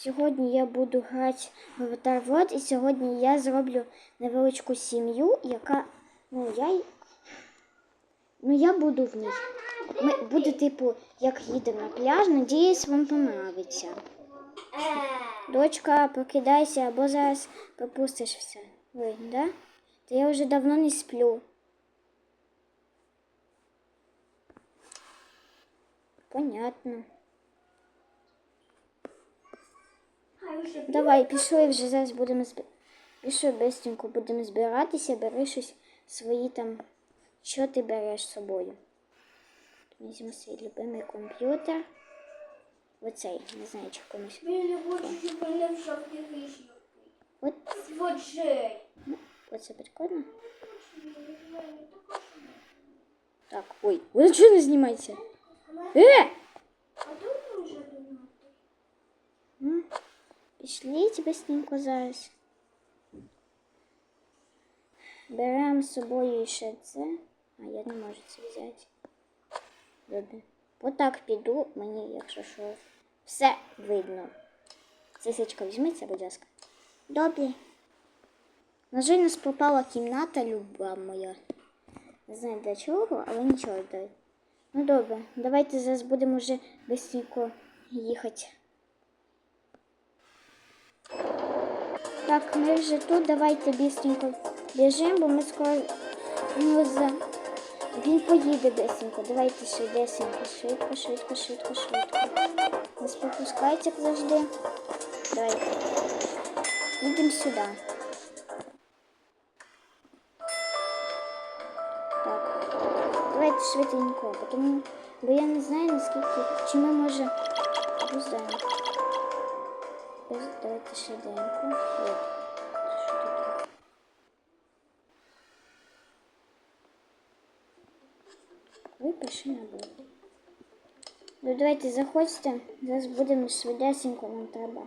Сьогодні я буду грати в Avatar World, і сьогодні я зроблю невеличку сім'ю, яка. Ну, я. Ну, я буду в ній. Ми буде, типу, як їдемо на пляж. Надіюсь, вам понравиться. Дочка, прокидайся, або зараз пропустиш все. Ви, да? Та я вже давно не сплю. Понятно. Давай, пішли вже зараз будемо зб... Пішли бистренько будемо збиратися, бери щось свої там. Що ти береш з собою? Візьму свій любимий комп'ютер. Оцей, не знаю, чи комусь. Я не хочу, щоб мене в шапці вийшло. От, Зводжей. оце прикольно. Так, ой, ви чого не знімається? Е! А тут вже думати? Ну, Пішліть быстренько зараз. Беремо з собою ще це. А я не можу це взяти. Добре. Отак піду, мені, якщо що, все видно. Сисечка, візьміться, будь ласка. Добре. На жаль, нас попала кімната люба моя. Не знаю для чого, але нічого дай. Ну добре, давайте зараз будемо вже быстренько їхати. Так, ми вже тут, давайте бістренько біжимо, бо ми скоро ну, за... він поїде бістренько. Давайте швидесенько, швидко, швидко, швидко, швидко. Не спопускайте, як завжди. Давайте. Їдемо сюди. Так. Давайте швиденько, тому, бо я не знаю наскільки, чи ми може опоздаємо. Ось Давайте швиденько. Ви пиши на бок. Ну давайте заходьте. Зараз будемо швидесенько, нам треба.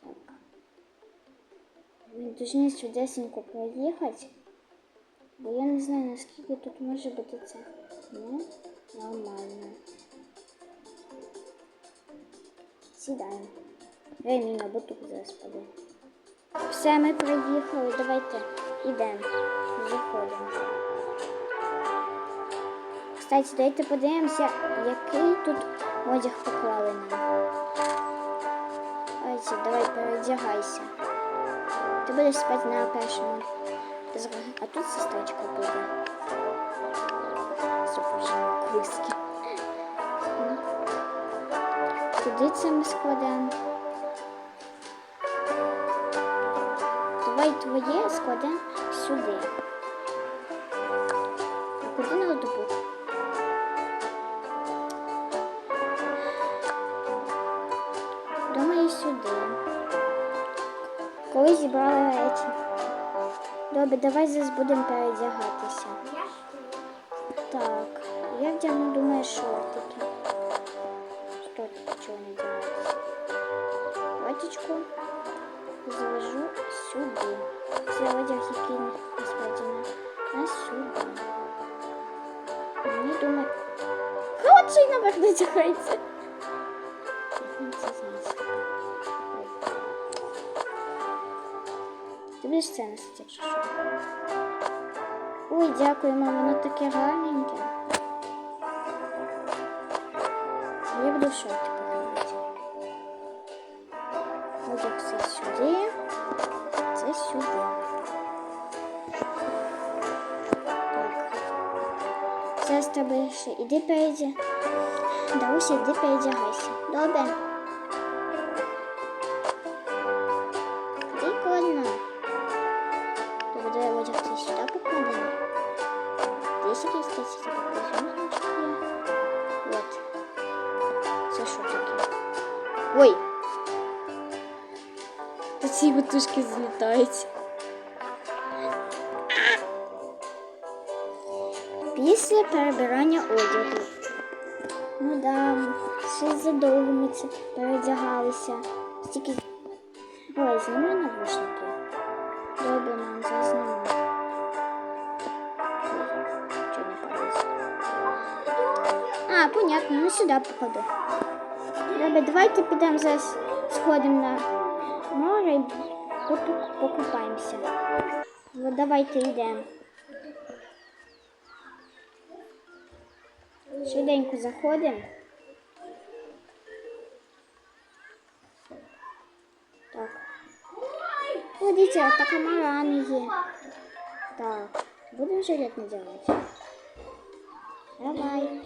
Так. Ми повинні швидесенько проїхати. Бо я не знаю, наскільки тут може бути це. Ну, нормально. Сідаємо. Ремінь або тут зараз паде. Все, ми приїхали. Давайте йдемо. Заходимо. Кстати, давайте подивимося, який тут одяг поклали нам. Давайте, давай переодягайся. Ти будеш спати на першому. А тут сестричка буде. Супер курські. Куди це ми складемо? Твоє складемо сюди. А куди? Думаю, сюди. Коли зібрали речі. Добре, давай зараз будемо передягатися. Так, я вдягну, думаю, шортики. Що тут чого не вдягатися? Платічку завожу сюди. Одяг, який насправді на, сюди. Мені думаю. Холодший наверх надягається. Як це значить? Ти будеш це носити, якщо що. Ой, дякую, мама, воно таке гарненьке. Я буду в шортиках ходити. Одяг це сюди, Тебе ще іди переді. Даруся, іди передягайся. Добре. Прикольно. Тобі давай одяг це сюди покладемо. Якісь кстати, покажемо значки. Вот. Це що таке? Ой! Та ці витушки злітають. Після перебирання одягу. Ну да, ще задовго ми це передягалися. Стільки. Ой, зніми навушники. Добре, нам. Чого не падається? А, понятно, ну сюди походу. Добре, давайте підемо зараз сходимо на море і покупаємося. Ну, давайте йдемо. Швиденько заходимо. Так. О, дивіться, така марани є. Так, будемо жилет надягати. Давай.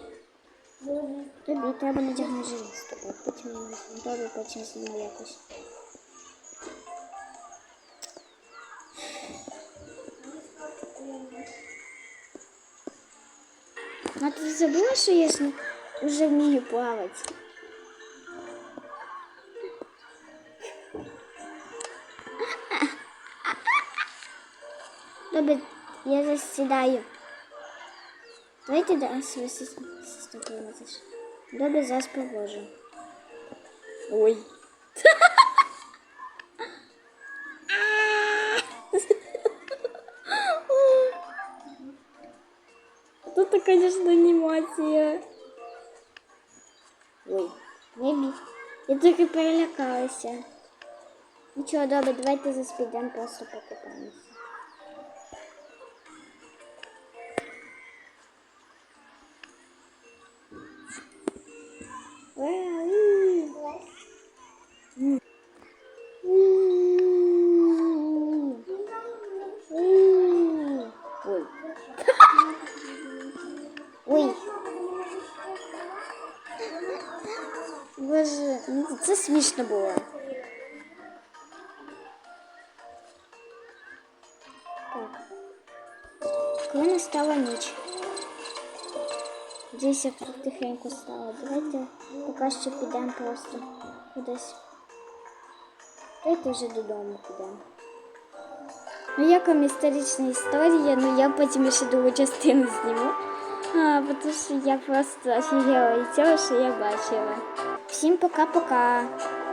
Тобі треба надягнути жилет з тобою. Потім візьму. Потім зніму якось. А ти забула, що я вже вмію плавати? Добре, я засідаю. Давайте тобою назиш. Добре, зараз. Ой. Тут, конечно, анімація. Ой, не бій. Я трохи перелякалася. Нічого, добре, давайте заспідемо, просто покупаємося. смішно було. Так. Коли настала ніч. Десь як тут тихенько стало. Давайте поки що підемо просто кудись. Давайте вже додому підемо. Ну, як вам історична історія, ну я потім ще другу частину зніму. А, тому що я просто офігела від цього, що я бачила. Всім пока-пока.